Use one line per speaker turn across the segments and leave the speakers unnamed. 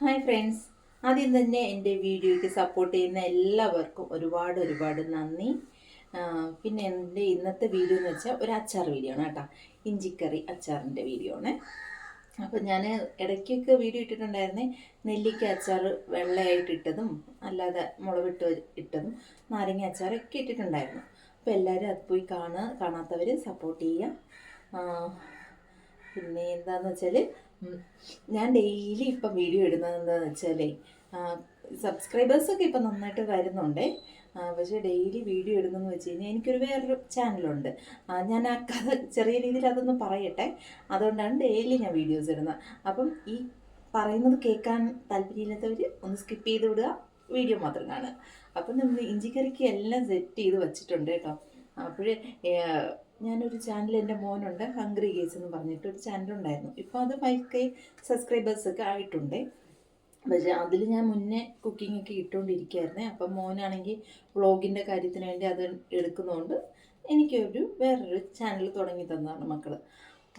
Hi friends. ആദ്യം തന്നെ എന്റെ വീഡിയോയ്ക്ക് സപ്പോർട്ട് ചെയ്യുന്ന എല്ലാവർക്കും ഒരുപാട് ഒരുപാട് നന്ദി. പിന്നെ എന്റെ ഇന്നത്തെ വീഡിയോ എന്ന് വെച്ചാൽ ഒരു അച്ചാർ വീഡിയോ ആണ് കേട്ടോ. ഇഞ്ചിക്കറി അച്ചാറിന്റെ വീഡിയോ ആണ്. അപ്പോൾ ഞാൻ ഇടയ്ക്കൊക്കെ വീഡിയോ ഇട്ടിട്ടുണ്ടായിരുന്നേ. നെല്ലിക്ക അച്ചാർ വെള്ളയായിട്ട് ഇട്ടതും അല്ലാതെ മുളവിട്ട് ഇട്ടതും നാരങ്ങ അച്ചാറൊക്കെ ഇട്ടിട്ടുണ്ടായിരുന്നു. അപ്പോൾ എല്ലാവരും അത് പോയി കാണുക കാണാത്തവർ സപ്പോർട്ട് ചെയ്യുക. പിന്നെ എന്താണെന്ന് വെച്ചാൽ ഞാൻ ഡെയിലി ഇപ്പം വീഡിയോ ഇടുന്നത് വെച്ചാൽ വെച്ചാലേ സബ്സ്ക്രൈബേഴ്സൊക്കെ ഇപ്പം നന്നായിട്ട് വരുന്നുണ്ട്. പക്ഷേ ഡെയിലി വീഡിയോ ഇടുന്നതെന്ന് വെച്ച് കഴിഞ്ഞാൽ എനിക്കൊരു വേറൊരു ചാനലുണ്ട് ഞാൻ ആ കഥ ചെറിയ രീതിയിൽ അതൊന്ന് പറയട്ടെ. അതുകൊണ്ടാണ് ഡെയിലി ഞാൻ വീഡിയോസ് ഇടുന്നത്. അപ്പം ഈ പറയുന്നത് കേൾക്കാൻ താല്പര്യമില്ലാത്തവർ ഒന്ന് സ്കിപ്പ് ചെയ്ത് വിടുക. വീഡിയോ മാത്രം കാണുക. അപ്പം നമ്മൾ ഇഞ്ചിക്കറിക്ക് എല്ലാം സെറ്റ് ചെയ്ത് വെച്ചിട്ടുണ്ട് കേട്ടോ. അപ്പോഴേ ഞാനൊരു ചാനൽ എന്റെ മോനുണ്ട് ഹംഗ്രി ഗേസ് എന്ന് പറഞ്ഞിട്ട് ഒരു ചാനലുണ്ടായിരുന്നു ഇപ്പോൾ അത് ഫൈവ് കെ സബ്സ്ക്രൈബേഴ്സൊക്കെ ആയിട്ടുണ്ട്. പക്ഷേ അതിൽ ഞാൻ മുന്നേ കുക്കിംഗ് ഒക്കെ ഇട്ടുകൊണ്ടിരിക്കുകയായിരുന്നേ അപ്പം മോനാണെങ്കിൽ വ്ളോഗിന്റെ കാര്യത്തിന് വേണ്ടി അത് എടുക്കുന്നതുകൊണ്ട് എനിക്കൊരു വേറൊരു ചാനൽ തുടങ്ങി തന്നതാണ് മക്കൾ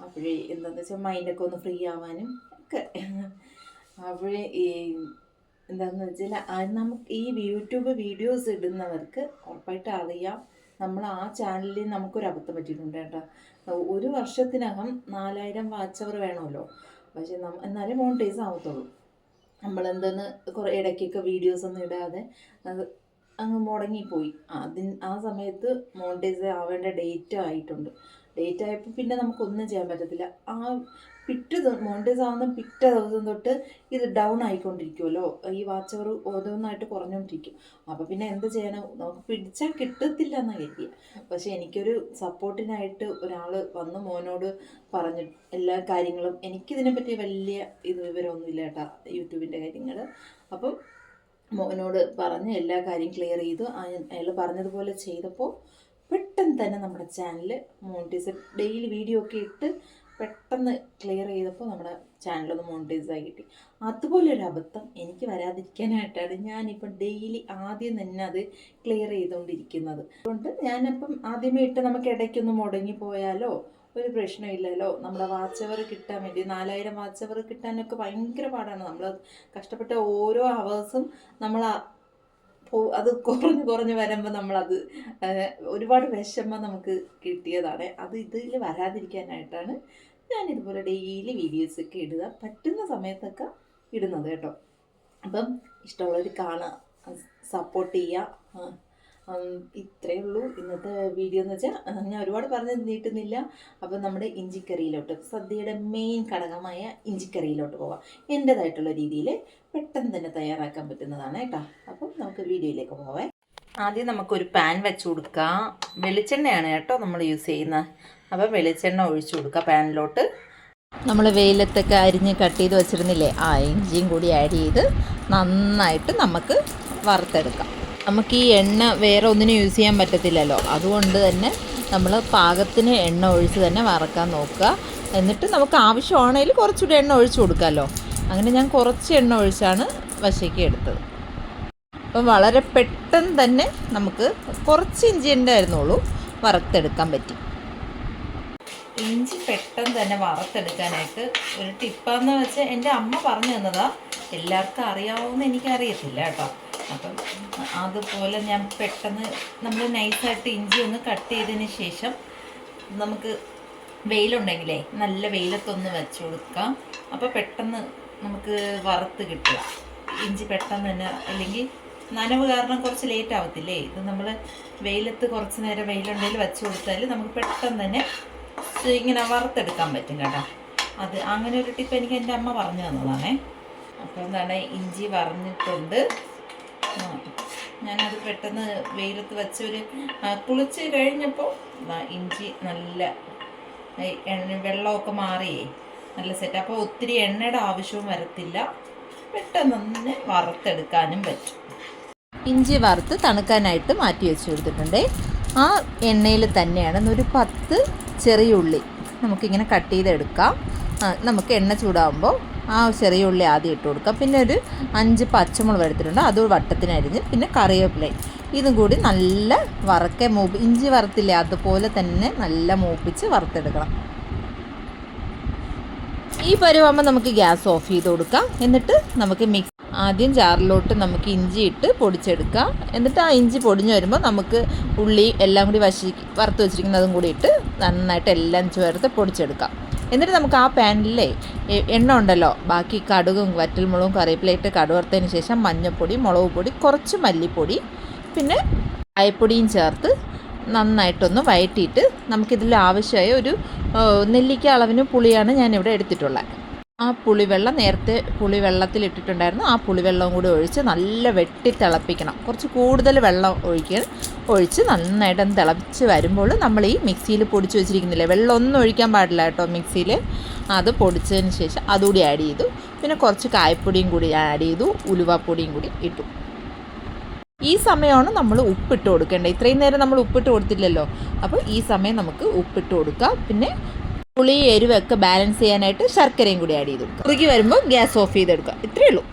അപ്പോഴേ എന്താണെന്ന് വെച്ചാൽ മൈൻഡൊക്കെ ഒന്ന് ഫ്രീ ആവാനും ഒക്കെ. അപ്പോഴേ ഈ എന്താണെന്ന് വെച്ചാൽ നമുക്ക് ഈ യൂട്യൂബ് വീഡിയോസ് ഇടുന്നവർക്ക് ഉറപ്പായിട്ട് അറിയാം. നമ്മൾ ആ ചാനലിൽ നമുക്കൊരു അബദ്ധം പറ്റിയിട്ടുണ്ട് കേട്ടോ. ഒരു വർഷത്തിനകം നാലായിരം വാച്ച് അവർ വേണമല്ലോ. പക്ഷേ നമ്മ എന്നാലേ മോണിറ്റൈസ് ആവത്തുള്ളൂ. നമ്മളെന്തെന്ന് കുറേ ഇടയ്ക്കൊക്കെ വീഡിയോസ് ഒന്നും ഇടാതെ അത് അങ്ങ് മുടങ്ങിപ്പോയി. അതിന് ആ സമയത്ത് മോണിറ്റൈസ് ആവേണ്ട ഡേറ്റ് ആയിട്ടുണ്ട്. ഡേറ്റ് ആയപ്പോൾ പിന്നെ നമുക്കൊന്നും ചെയ്യാൻ പറ്റത്തില്ല. ആ പിറ്റേ മോണ്ടേസ് ആവുന്ന പിറ്റേ ദിവസം തൊട്ട് ഇത് ഡൗൺ ആയിക്കൊണ്ടിരിക്കുമല്ലോ ഈ വാച്ച് അവർ ഓരോന്നായിട്ട് കുറഞ്ഞുകൊണ്ടിരിക്കും അപ്പോൾ പിന്നെ എന്ത് ചെയ്യണം? നമുക്ക് പിടിച്ചാൽ കിട്ടത്തില്ല എന്നാണ് കരുതിയ. പക്ഷേ എനിക്കൊരു സപ്പോർട്ടിനായിട്ട് ഒരാൾ വന്ന് മോനോട് പറഞ്ഞു എല്ലാ കാര്യങ്ങളും എനിക്കിതിനെ പറ്റി വലിയ ഇത് വിവരമൊന്നുമില്ല കേട്ടോ യൂട്യൂബിന്റെ കാര്യങ്ങൾ അപ്പം മോനോട് പറഞ്ഞ് എല്ലാ കാര്യം ക്ലിയർ ചെയ്തു. അയാൾ പറഞ്ഞതുപോലെ ചെയ്തപ്പോൾ പെട്ടെന്ന് തന്നെ നമ്മുടെ ചാനൽ മോണിറ്റൈസ് ഡെയിലി വീഡിയോ ഒക്കെ ഇട്ട് പെട്ടെന്ന് ക്ലിയർ ചെയ്തപ്പോൾ നമ്മുടെ ചാനലൊന്ന് മോണിറ്റൈസ് ആയി കിട്ടി. അതുപോലെ ഒരു അബദ്ധം എനിക്ക് വരാതിരിക്കാനായിട്ടാണ് ഞാനിപ്പം ഡെയിലി ആദ്യം തന്നെ അത് ക്ലിയർ ചെയ്തുകൊണ്ടിരിക്കുന്നത് അതുകൊണ്ട് ഞാനിപ്പം ആദ്യമേ ഇട്ട് നമുക്ക് ഇടയ്ക്കൊന്ന് മുടങ്ങി പോയാലോ ഒരു പ്രശ്നമില്ലല്ലോ നമ്മുടെ വാച്ച് അവർ കിട്ടാൻ വേണ്ടി നാലായിരം വാച്ച് അവർ കിട്ടാനൊക്കെ ഭയങ്കര പാടാണ്. നമ്മൾ കഷ്ടപ്പെട്ട ഓരോ അവേഴ്സും നമ്മൾ അത് കുറഞ്ഞ് കുറഞ്ഞ് വരുമ്പോൾ നമ്മളത് ഒരുപാട് വിഷമം നമുക്ക് കിട്ടിയതാണ്. അത് ഇതിൽ വരാതിരിക്കാനായിട്ടാണ് ഞാൻ ഇതുപോലെ ഡെയിലി വീഡിയോസ് ഒക്കെ ഇടുക. പറ്റുന്ന സമയത്തൊക്കെ ഇടുന്നത് കേട്ടോ. അപ്പം ഇഷ്ടമുള്ളവർ കാണുക സപ്പോർട്ട് ചെയ്യുക. ഇത്രയേ ഉള്ളൂ. ഇന്നത്തെ വീഡിയോ എന്ന് വെച്ചാൽ ഞാൻ ഒരുപാട് പറഞ്ഞ് നീട്ടുന്നില്ല. അപ്പം നമ്മുടെ ഇഞ്ചിക്കറിയിലോട്ട് സദ്യയുടെ മെയിൻ ഘടകമായ ഇഞ്ചിക്കറിയിലോട്ട് പോവാം. എന്റേതായിട്ടുള്ള രീതിയിൽ പെട്ടെന്ന് തന്നെ തയ്യാറാക്കാൻ പറ്റുന്നതാണ് കേട്ടോ. അപ്പം നമുക്ക് വീഡിയോയിലേക്ക് പോവാം ആദ്യം നമുക്കൊരു പാൻ വെച്ച് കൊടുക്കാം. വെളിച്ചെണ്ണയാണ് കേട്ടോ നമ്മൾ യൂസ് ചെയ്യുന്നത്. അപ്പം വെളിച്ചെണ്ണ ഒഴിച്ചു കൊടുക്കുക പാനിലോട്ട് നമ്മൾ വെയിലത്തൊക്കെ അരിഞ്ഞ് കട്ട് ചെയ്ത് വെച്ചിരുന്നില്ലേ ആ ഇഞ്ചിയും കൂടി ആഡ് ചെയ്ത് നന്നായിട്ട് നമുക്ക് വറുത്തെടുക്കാം. നമുക്ക് ഈ എണ്ണ വേറെ ഒന്നിനും യൂസ് ചെയ്യാൻ പറ്റത്തില്ലല്ലോ. അതുകൊണ്ട് തന്നെ നമ്മൾ പാകത്തിന് എണ്ണ ഒഴിച്ച് തന്നെ വറക്കാൻ നോക്കുക. എന്നിട്ട് നമുക്ക് ആവശ്യമാണെങ്കിൽ കുറച്ചുകൂടി എണ്ണ ഒഴിച്ച് കൊടുക്കാമല്ലോ അങ്ങനെ ഞാൻ കുറച്ച് എണ്ണ ഒഴിച്ചാണ് വശയ്ക്ക് എടുത്തത്. അപ്പം വളരെ പെട്ടെന്ന് തന്നെ നമുക്ക് കുറച്ച് ഇഞ്ചി ഉണ്ടായിരുന്നുള്ളൂ വറുത്തെടുക്കാൻ പറ്റി. ഇഞ്ചി പെട്ടെന്ന് തന്നെ വറുത്തെടുക്കാനായിട്ട് ഒരു ടിപ്പാന്ന് വെച്ചാൽ എന്റെ അമ്മ പറഞ്ഞു തന്നതാ എല്ലാവർക്കും അറിയാവുമെന്ന് എനിക്കറിയത്തില്ല കേട്ടോ. അപ്പം അതുപോലെ ഞാൻ പെട്ടെന്ന് നമ്മൾ നൈസായിട്ട് ഇഞ്ചി ഒന്ന് കട്ട് ചെയ്തതിന് ശേഷം നമുക്ക് വെയിലുണ്ടെങ്കിലേ നല്ല വെയിലത്തൊന്ന് വെച്ച് കൊടുക്കാം. അപ്പോൾ പെട്ടെന്ന് നമുക്ക് വറുത്ത് കിട്ടുക. ഇഞ്ചി പെട്ടെന്ന് തന്നെ അല്ലെങ്കിൽ നനവ് കാരണം കുറച്ച് ലേറ്റ് ആവത്തില്ലേ? ഇത് നമ്മൾ വെയിലത്ത് കുറച്ച് നേരം വെയിലുണ്ടെങ്കിൽ വെച്ച് കൊടുത്താൽ നമുക്ക് പെട്ടെന്ന് തന്നെ ഇങ്ങനെ വറുത്തെടുക്കാൻ പറ്റും കേട്ടോ. അത് അങ്ങനെ ഒരു ടിപ്പ് എനിക്ക് എന്റെ അമ്മ പറഞ്ഞു തന്നതാണേ. അപ്പോൾ എന്താണ് ഇഞ്ചി വറഞ്ഞിട്ടുണ്ട് ആ, ഞാനത് പെട്ടെന്ന് വെയിലത്ത് വെച്ചൊരു ഒരു കുളിച്ച് കഴിഞ്ഞപ്പോൾ ഇഞ്ചി നല്ല എണ്ണ വെള്ളമൊക്കെ മാറിയേ നല്ല സെറ്റ് അപ്പോൾ ഒത്തിരി എണ്ണയുടെ ആവശ്യവും വരത്തില്ല. പെട്ടെന്ന് തന്നെ വറുത്തെടുക്കാനും പറ്റും. ഇഞ്ചി വറുത്ത് തണുക്കാനായിട്ട് മാറ്റി വെച്ച് കൊടുത്തിട്ടുണ്ട്. ആ എണ്ണയിൽ തന്നെയാണ് ഒരു പത്ത് ചെറിയ ഉള്ളി. നമുക്കിങ്ങനെ കട്ട് ചെയ്തെടുക്കാം. നമുക്ക് എണ്ണ ചൂടാകുമ്പോൾ ആ ചെറിയ ഉള്ളി ആദ്യം ഇട്ട് കൊടുക്കുക പിന്നെ ഒരു അഞ്ച് പച്ചമുളക് എടുത്തിട്ടുണ്ട്. അത് വട്ടത്തിനരിഞ്ഞ് പിന്നെ കറിവേപ്പില ഇതും കൂടി നല്ല വറക്കെ മൂപ്പ് ഇഞ്ചി വറുത്തില്ലേ അതുപോലെ തന്നെ നല്ല മൂപ്പിച്ച് വറുത്തെടുക്കണം. ഈ പരുവാകുമ്പോൾ നമുക്ക് ഗ്യാസ് ഓഫ് ചെയ്ത് കൊടുക്കാം. എന്നിട്ട് നമുക്ക് മിക്സ് ആദ്യം ജാറിലോട്ട് നമുക്ക് ഇഞ്ചി ഇട്ട് പൊടിച്ചെടുക്കാം. എന്നിട്ട് ആ ഇഞ്ചി പൊടിഞ്ഞ് വരുമ്പോൾ നമുക്ക് ഉള്ളി എല്ലാം കൂടി വശി വറുത്ത് വെച്ചിരിക്കുന്നതും കൂടി ഇട്ട് നന്നായിട്ട് എല്ലാം ചേർത്ത് പൊടിച്ചെടുക്കാം. എന്നിട്ട് നമുക്ക് ആ പാനിലെ എണ്ണ ഉണ്ടല്ലോ. ബാക്കി കടുകും വറ്റൽമുളകും കറിവേപ്പിലയിട്ട് കടുവർത്തതിന് ശേഷം മഞ്ഞൾപ്പൊടി മുളക് പൊടി കുറച്ച് മല്ലിപ്പൊടി പിന്നെ അയപ്പൊടിയും ചേർത്ത് നന്നായിട്ടൊന്ന് വഴറ്റിയിട്ട് നമുക്കിതിൽ ആവശ്യമായ ഒരു നെല്ലിക്ക അളവിന് പുളിയാണ് ഞാനിവിടെ എടുത്തിട്ടുള്ളത്. ആ പുളിവെള്ളം നേരത്തെ പുളിവെള്ളത്തിൽ ഇട്ടിട്ടുണ്ടായിരുന്നു. ആ പുളിവെള്ളവും കൂടി ഒഴിച്ച് നല്ല വെട്ടി തിളപ്പിക്കണം. കുറച്ച് കൂടുതൽ വെള്ളം ഒഴിക്കാൻ ഒഴിച്ച് നന്നായിട്ട് ഒന്ന് തിളച്ച് വരുമ്പോൾ നമ്മൾ ഈ മിക്സിയിൽ പൊടിച്ച് വെച്ചിരിക്കുന്നില്ലേ? വെള്ളമൊന്നും ഒഴിക്കാൻ പാടില്ല കേട്ടോ മിക്സിയിൽ. അത് പൊടിച്ചതിന് ശേഷം അതുകൂടി ആഡ് ചെയ്തു. പിന്നെ കുറച്ച് കായപ്പൊടിയും കൂടി ആഡ് ചെയ്തു. ഉലുവാപ്പൊടിയും കൂടി ഇട്ടു. ഈ സമയമാണ് നമ്മൾ ഉപ്പിട്ട് കൊടുക്കേണ്ടത്. ഇത്രയും നേരം നമ്മൾ ഉപ്പിട്ട് കൊടുത്തില്ലല്ലോ. അപ്പോൾ ഈ സമയം നമുക്ക് ഉപ്പിട്ട് കൊടുക്കാം. പിന്നെ പുളി എരിവൊക്കെ ബാലൻസ് ചെയ്യാനായിട്ട് ശർക്കരയും കൂടി ആഡ് ചെയ്ത് കൊടുക്കുക കുറുകി വരുമ്പോൾ ഗ്യാസ് ഓഫ് ചെയ്തെടുക്കുക ഇത്രയേ ഉള്ളൂ.